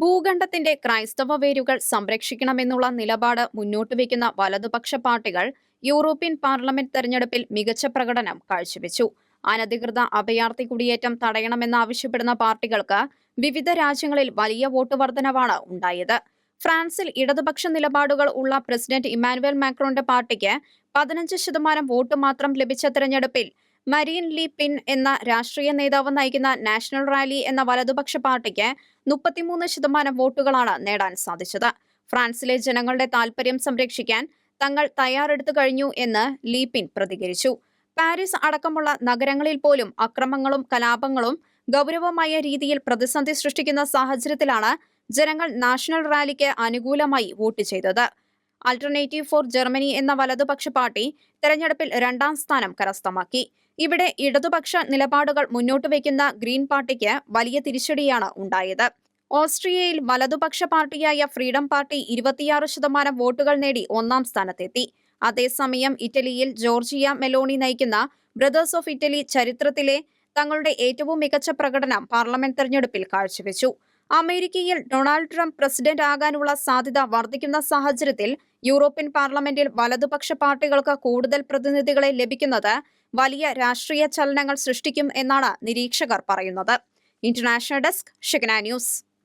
ഭൂഖണ്ഡത്തിന്റെ ക്രൈസ്തവ വേരുകൾ സംരക്ഷിക്കണമെന്നുള്ള നിലപാട് മുന്നോട്ട് വയ്ക്കുന്ന വലതുപക്ഷ പാർട്ടികൾ യൂറോപ്യൻ പാർലമെന്റ് തെരഞ്ഞെടുപ്പിൽ മികച്ച പ്രകടനം കാഴ്ചവെച്ചു. അനധികൃത അഭയാർത്ഥി കുടിയേറ്റം തടയണമെന്നാവശ്യപ്പെടുന്ന പാർട്ടികൾക്ക് വിവിധ രാജ്യങ്ങളിൽ വലിയ വോട്ട് വർധനവാണ് ഉണ്ടായത്. ഫ്രാൻസിൽ ഇടതുപക്ഷ നിലപാടുകൾ ഉള്ള പ്രസിഡന്റ് ഇമ്മാനുവൽ മാക്രോന്റെ പാർട്ടിക്ക് പതിനഞ്ച് ശതമാനം വോട്ട് മാത്രം ലഭിച്ച തെരഞ്ഞെടുപ്പിൽ മരീൻ ലീ പിൻ എന്ന രാഷ്ട്രീയ നേതാവ് നയിക്കുന്ന നാഷണൽ റാലി എന്ന വലതുപക്ഷ പാർട്ടിക്ക് മുപ്പത്തിമൂന്ന് ശതമാനം വോട്ടുകളാണ് നേടാൻ സാധിച്ചത്. ഫ്രാൻസിലെ ജനങ്ങളുടെ താൽപര്യം സംരക്ഷിക്കാൻ തങ്ങൾ തയ്യാറെടുത്തു കഴിഞ്ഞു എന്ന് ലീപിൻ പ്രതികരിച്ചു. പാരീസ് അടക്കമുള്ള നഗരങ്ങളിൽ പോലും അക്രമങ്ങളും കലാപങ്ങളും ഗൗരവമായ രീതിയിൽ പ്രതിസന്ധി സൃഷ്ടിക്കുന്ന സാഹചര്യത്തിലാണ് ജനങ്ങൾ നാഷണൽ റാലിക്ക് അനുകൂലമായി വോട്ട് ചെയ്തത്. ആൾട്ടർനേറ്റീവ് ഫോർ ജർമ്മനി എന്ന വലതുപക്ഷ പാർട്ടി തെരഞ്ഞെടുപ്പിൽ രണ്ടാം സ്ഥാനം കരസ്ഥമാക്കി. ഇവിടെ ഇടതുപക്ഷ നിലപാടുകൾ മുന്നോട്ട് വയ്ക്കുന്ന ഗ്രീൻ പാർട്ടിക്ക് വലിയ തിരിച്ചടിയാണ് ഉണ്ടായത്. ഓസ്ട്രിയയിൽ വലതുപക്ഷ പാർട്ടിയായ ഫ്രീഡം പാർട്ടി ഇരുപത്തിയാറ് ശതമാനം വോട്ടുകൾ നേടി ഒന്നാം സ്ഥാനത്തെത്തി. അതേസമയം ഇറ്റലിയിൽ ജോർജിയ മെലോണി നയിക്കുന്ന ബ്രദേഴ്സ് ഓഫ് ഇറ്റലി ചരിത്രത്തിലെ തങ്ങളുടെ ഏറ്റവും മികച്ച പ്രകടനം പാർലമെന്റ് തെരഞ്ഞെടുപ്പിൽ കാഴ്ചവെച്ചു. അമേരിക്കയിൽ ഡൊണാൾഡ് ട്രംപ് പ്രസിഡന്റ് ആകാനുള്ള സാധ്യത വർദ്ധിക്കുന്ന സാഹചര്യത്തിൽ യൂറോപ്യൻ പാർലമെന്റിൽ വലതുപക്ഷ പാർട്ടികൾക്ക് കൂടുതൽ പ്രതിനിധികളെ ലഭിക്കുന്നത് വലിയ രാഷ്ട്രീയ ചലനങ്ങൾ സൃഷ്ടിക്കും എന്നാണ് നിരീക്ഷകർ പറയുന്നത്. International desk Shigna news.